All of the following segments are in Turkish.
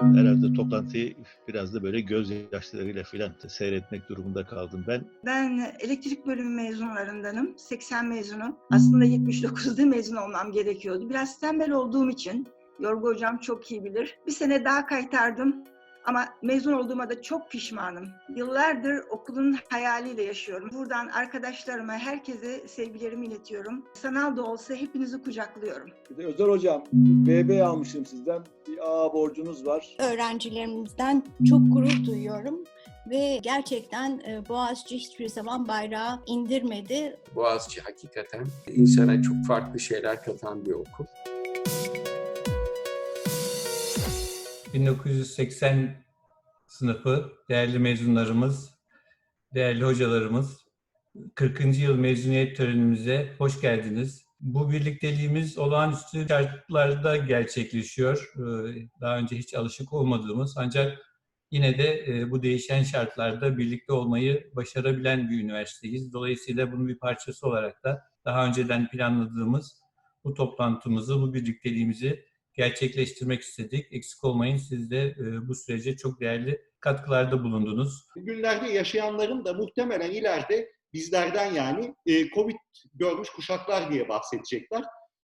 herhalde toplantıyı biraz da böyle gözyaşlarıyla filan seyretmek durumunda kaldım ben. Ben elektrik bölümü mezunlarındanım. 80 mezunum. Aslında 79'da mezun olmam gerekiyordu. Biraz tembel olduğum için Yorgu hocam çok iyi bilir. Bir sene daha kaytardım. Ama mezun olduğuma da çok pişmanım. Yıllardır okulun hayaliyle yaşıyorum. Buradan arkadaşlarıma, herkese sevgilerimi iletiyorum. Sanal da olsa hepinizi kucaklıyorum. Bir de Özer Hocam, BB almışım sizden. Bir A borcunuz var. öğrencilerimizden çok gurur duyuyorum ve gerçekten e, Boğaziçi hiçbir zaman bayrağı indirmedi. Boğaziçi hakikaten insana çok farklı şeyler katan bir okul. 1980 sınıfı, değerli mezunlarımız, değerli hocalarımız, 40. yıl mezuniyet törenimize hoş geldiniz. Bu birlikteliğimiz olağanüstü şartlarda gerçekleşiyor. Ee, Daha önce hiç alışık olmadığımız ancak yine de e, bu değişen şartlarda birlikte olmayı başarabilen bir üniversiteyiz. Dolayısıyla bunun bir parçası olarak da daha önceden planladığımız bu toplantımızı, bu birlikteliğimizi gerçekleştirmek istedik. Eksik olmayın siz de e, bu sürece çok değerli katkılarda bulundunuz. günlerde yaşayanların da muhtemelen ileride bizlerden yani e, Covid görmüş kuşaklar diye bahsedecekler.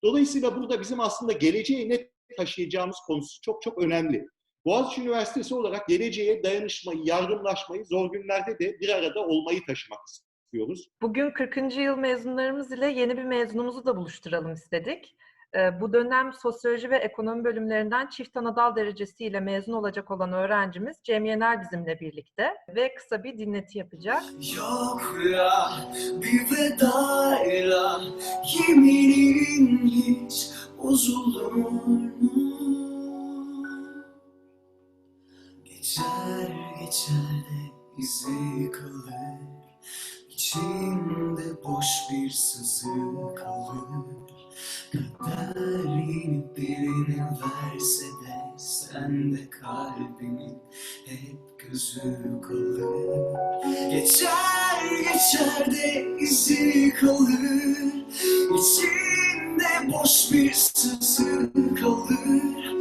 Dolayısıyla burada bizim aslında geleceğe ne taşıyacağımız konusu çok çok önemli. Boğaziçi Üniversitesi olarak geleceğe dayanışmayı, yardımlaşmayı, zor günlerde de bir arada olmayı taşımak istiyoruz. Bugün 40. yıl mezunlarımız ile yeni bir mezunumuzu da buluşturalım istedik. Ee, Bu dönem sosyoloji ve ekonomi bölümlerinden çift anadal derecesiyle mezun olacak olan öğrencimiz Cem Yener bizimle birlikte ve kısa bir dinleti yapacak. Yok ya bir vedayla yeminin hiç bozulur? Geçer geçer de izi kalır İçimde boş bir sızı kalır Kader yeni birini verse de Sende kalbimin hep gözü kalır. Geçer geçer de izi kalır. İçinde boş bir sızı kalır.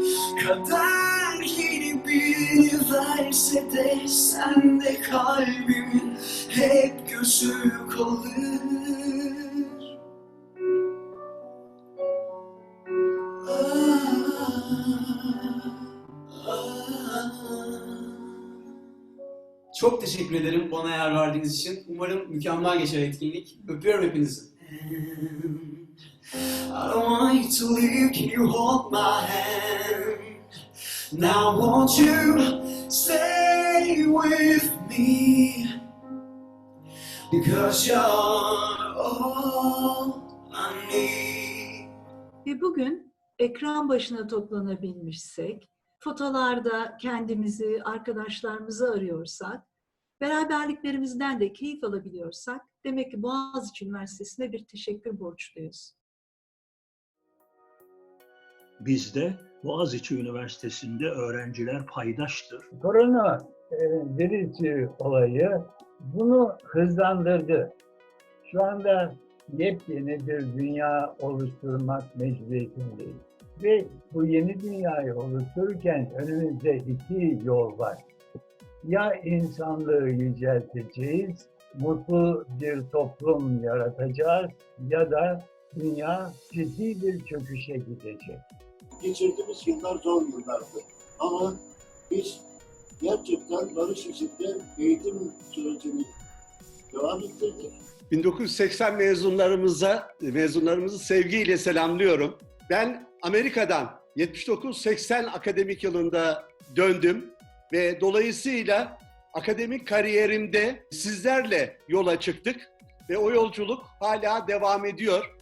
Kader yeni birini verse de Sende kalbimin hep gözü kalır Çok teşekkür ederim bana yer verdiğiniz için. Umarım mükemmel geçer etkinlik. Öpüyorum hepinizi. I don't want you to leave, can you hold my hand? Now won't you stay with me? Because you're all I need. Ve bugün ekran başına toplanabilmişsek, fotolarda kendimizi, arkadaşlarımızı arıyorsak, beraberliklerimizden de keyif alabiliyorsak, demek ki Boğaziçi Üniversitesi'ne bir teşekkür borçluyuz. Bizde Boğaziçi Üniversitesi'nde öğrenciler paydaştır. Korona e, virüsü olayı bunu hızlandırdı. Şu anda yepyeni bir dünya oluşturmak mecburiyetindeyiz. Ve bu yeni dünyayı oluştururken önümüzde iki yol var. Ya insanlığı yücelteceğiz, mutlu bir toplum yaratacağız ya da dünya ciddi bir çöküşe gidecek. geçirdiğimiz yıllar zor yıllardı. Ama biz gerçekten barış içinde eğitim sürecini devam ettirdik. 1980 mezunlarımıza, mezunlarımızı sevgiyle selamlıyorum. Ben Amerika'dan 79-80 akademik yılında döndüm ve dolayısıyla akademik kariyerimde sizlerle yola çıktık ve o yolculuk hala devam ediyor.